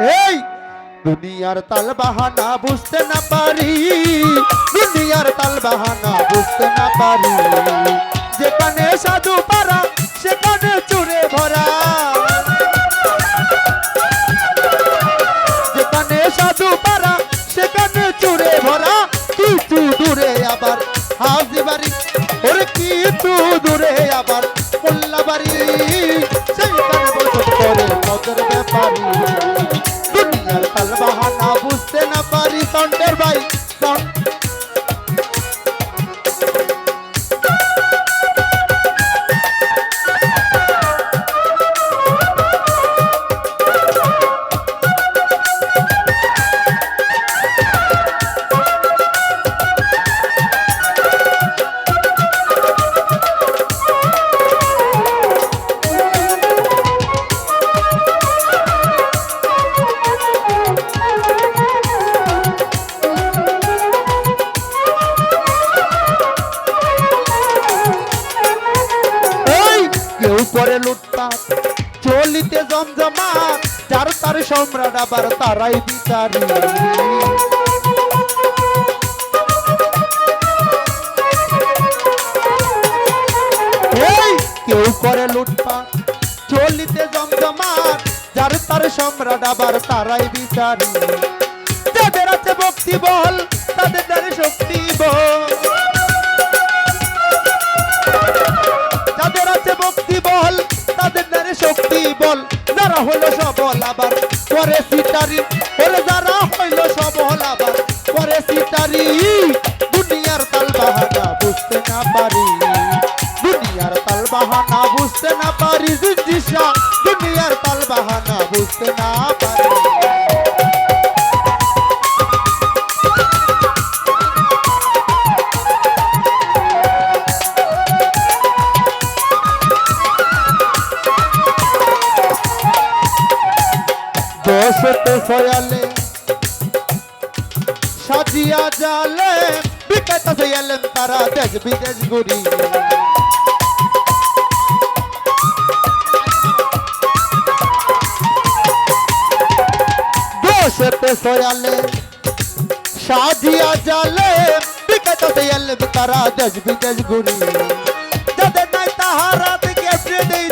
এই, দুনিয়ার তাল বাহানা বুঝতে না পারি। দুনিয়ার তাল বাহানা বুঝতে না পারি। যেখানে সাধু পারা, সেখানে চুরে করে লুটপাট। চলিতে জমজমা যার তার সম্রাট আবার তারাই বিচারি। কেউ করে লুটপাট, চলিতে জমজমাট, যার তার সম্রাট আবার তারাই বিচারি। যাদের আছে ভক্তি বল তাদের শক্তি যারা হইল সবল আবার পরে সিটারি, বলে যারা হইল সবল আবার পরে সিটারি, দুনিয়ার তাল বাহানা বুঝতে না পারি। দুনিয়ার তাল বাহানা বুঝতে না পারি দুনিয়ার তাল বাহানা বুঝতে না পারি। দশতে সয়ালে। সাজিয়া জালে বিকাতা সয়ালেন তারা দেশ বিদেশ ঘুরি দশতে সয়ালে, সাজিয়া জালে বিকাতা সয়ালেন তারা দেশ বিদেশ ঘুরি যাদের নাই তাহারা থেকে দেই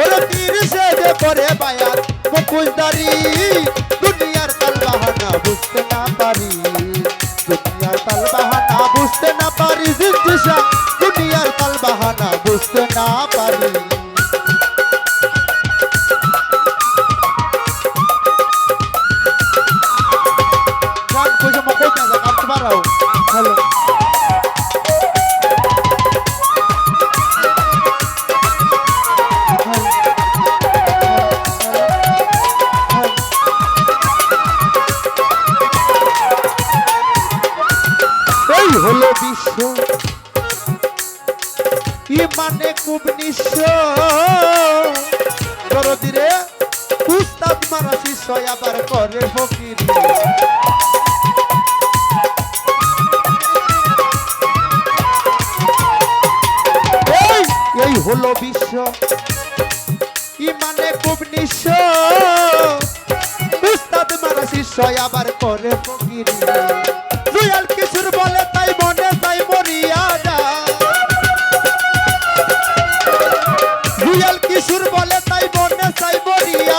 ওরে পীর যে করে বায়াত মুকুশদারি দুনিয়ার তাল বাহানা বুঝতে না পারি। দুনিয়ার তাল বাহানা বুঝতে না পারি, জিজ্ঞাসা, দুনিয়ার তাল বাহানা বুঝতে না পারি। ইমানে খুব নিঃস্ব দরদিরে উস্তাদ মারা শিষ্য আবার করে ফকিরি এই হলো বিশ্ব। ইমানে খুব নিঃস্ব উস্তাদ মারা শিষ্য আবার করে ফকিরি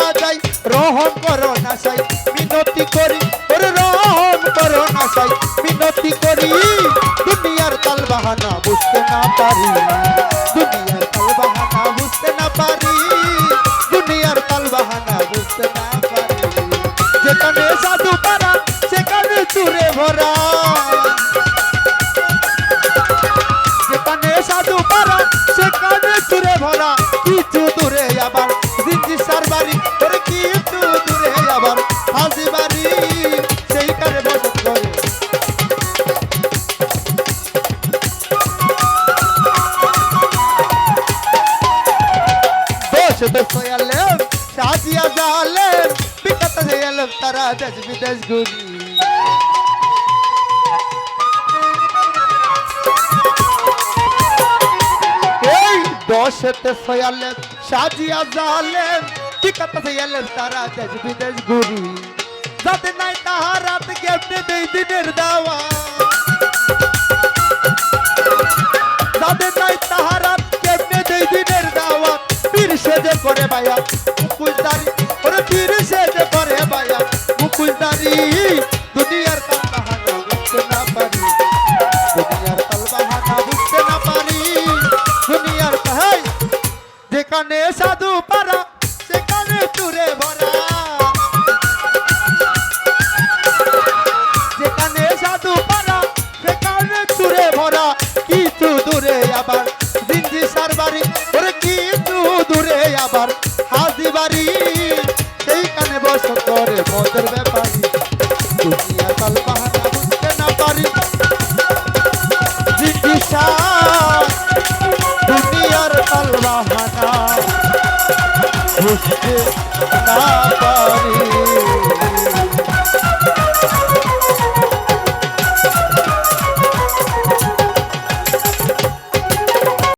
মরিয়া যাই রহম করো না সাই, মিনতি করি, ওরে রহম করো না সাই, মিনতি করি, দুনিয়ার তাল বাহানা বুঝতে না পারি। দেশ বিদেশ ঘুরি এই দশেতে সয়ালে সাজিয়া জালে ঠিকাতে সয়ালে তারা দেশ বিদেশ ঘুরি যাতে নাই তাহারাত গেমনে দুই দিনের দাওয়া। যাতে নাই তাহারাত গেমনে দুই দিনের দাওয়া। পীর সেজে করে ভাইয়া কুকুরদারি ওরে পীর সেজে মুকুলদারি দুনিয়ার মদের ব্যাপারী। দুনিয়া কাল বাহানা বুঝতে না পারি। দিনজি সার দুনিয়ার কাল বাহানা বুঝতে না পারি।